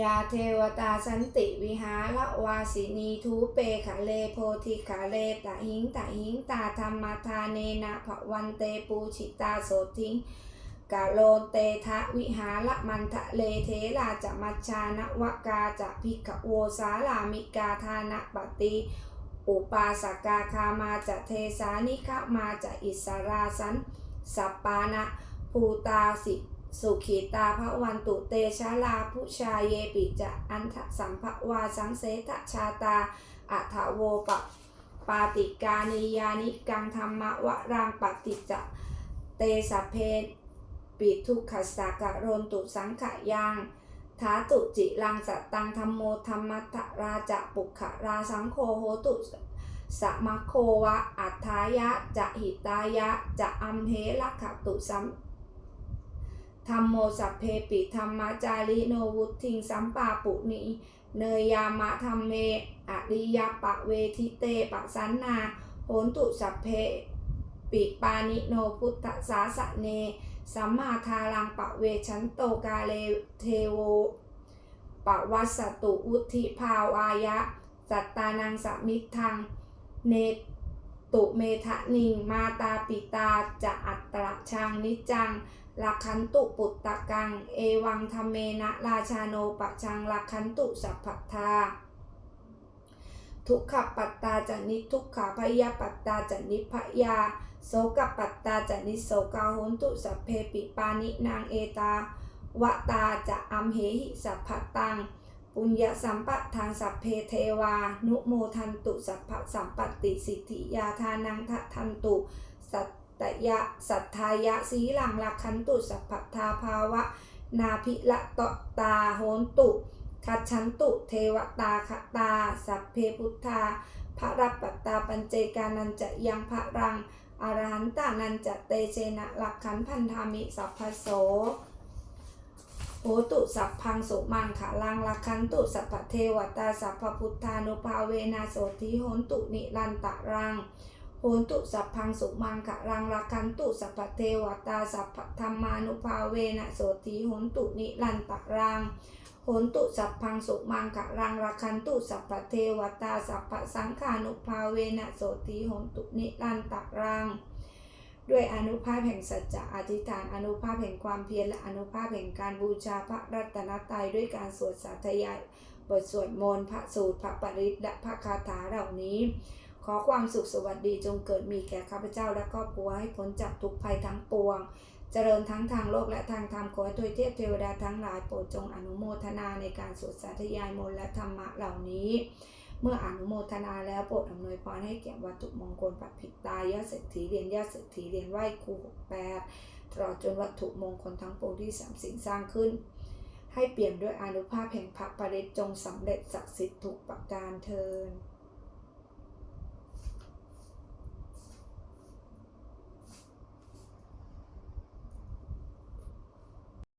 ยาเทวตาสันติวิหารวาสินีทูเปขะเลโพธิขะเลตะหิงตะหิงตาธรรมทาเนนะภวันเตปูชิตาโสทิงกาโลเตทะวิหารมันทะเลเทลาจะมัชานวกาจะพิกขโวสาลามิกาทานะปฏิอุปาสกาคามาจะเทสานิคะมาจะอิสราสันสัปปานะภูตาสิ สุขีตาพระวันตุเตชะลาผู้ชาเยปิจะอันทะสัมภวาสังเสทชาตาอัฏฐโวปะปาติกานิยานิกังธรรมะวะรังปฏิจะเตสะเพปิทุกขสากะโรนตุสังขยังทาตุจิลังสตังธรรมโมธรรมัตราจะปุขะราสังโฆโหตุสมะโควะอัฏฐายะจะหิตายะจะอัมเหลักขตุสัม ธรรมโมสัพเพปิธรรมจาริโนวุทิงสัมปาปุนีเนยยามะธรรมเมอริยปะเวทิเตปะสันนาโหนตุสัพเพปิปานิโนพุทธสาสะเน สัมมาทารังปะเวชันโตกาเลเทโวปะวัสสตุอุทิภาวายะ สัตตานังสมิทังเน ตุเมทะนิง มาตาปิตาจะอัตตระชังนิจังลักขันตุปุตตะกัง เอวังธรรมเมนะราชาโนปะชังลักขันตุสัพพทาทุกขปัตตาจะนิทุกขาพยาปัตตาจะนิพยาโสกปัตตาจะนิโสกาโหนตุสัพเพปิปานินางเอตาวะตาจะอัมเหหิสัพพตัง ปุญญสัมปะทางสัพเพเทวา นุโมทันตุสัพพสัมปติสิทธิยาทานังทะทันตุ สัตตยะสัทธายะสีหลังลักขันตุสัพพทาภาวะ นาภิละตะตาโหนตุคัจฉันตุเทวตาคตา สัพเพพุทธาพระรัปตาปัญเจกานันจะยังพระรังอรหันตานันจะเตเชนะหลักขันพันธามิสัพพโส โหตุสัพพังสุมังขาลังลักขันตุสัพพเทวตาสัพพพุทธานุภาเวนะโสธิโหนตุนิรันตะรังโหนตุสัพพังสุมังขาลังลักขันตุสัพพเทวตาสัพพธรรมานุภาเวนะโสธิโหนตุนิรันตะรังโหนตุสัพพังสุมังคะรังรักขันตุสัพพเทวตาสัพพสังขานุภาเวนะโสติโหนตุนิรันตะรัง ด้วยอนุภาพแห่งสัจจะอธิษฐานอนุภาพแห่งความเพียรและอนุภาพแห่งการบูชาพระรัตนตรัยด้วยการสวดสาธยายบทสวดมนต์พระสูตรพระปริตและพระคาถาเหล่านี้ ขอความสุขสวัสดีจงเกิดมีแก่ข้าพเจ้าและครอบครัวให้พ้นจากทุกภัยทั้งปวง เจริญทั้งทางโลกและทางธรรมขอให้ทวยเทพเทวดาทั้งหลายโปรดจงอนุโมทนาในการสวดสาธยายมนต์และธรรมะเหล่านี้ เมื่ออนุโมทนาแล้วโปรดอำนวยพรให้แก่วัตถุมงคลปัดผิดตายยอดเศรษฐีเรียนยอดเศรษฐีเรียนไหว้ครูหกแปดตลอดจนวัตถุมงคลทั้งปวงที่สามสิ่งสร้างขึ้น ให้เปลี่ยนด้วยอนุภาพแห่งพระปริตจงสำเร็จศักดิ์สิทธิ์ถูกประการเทิน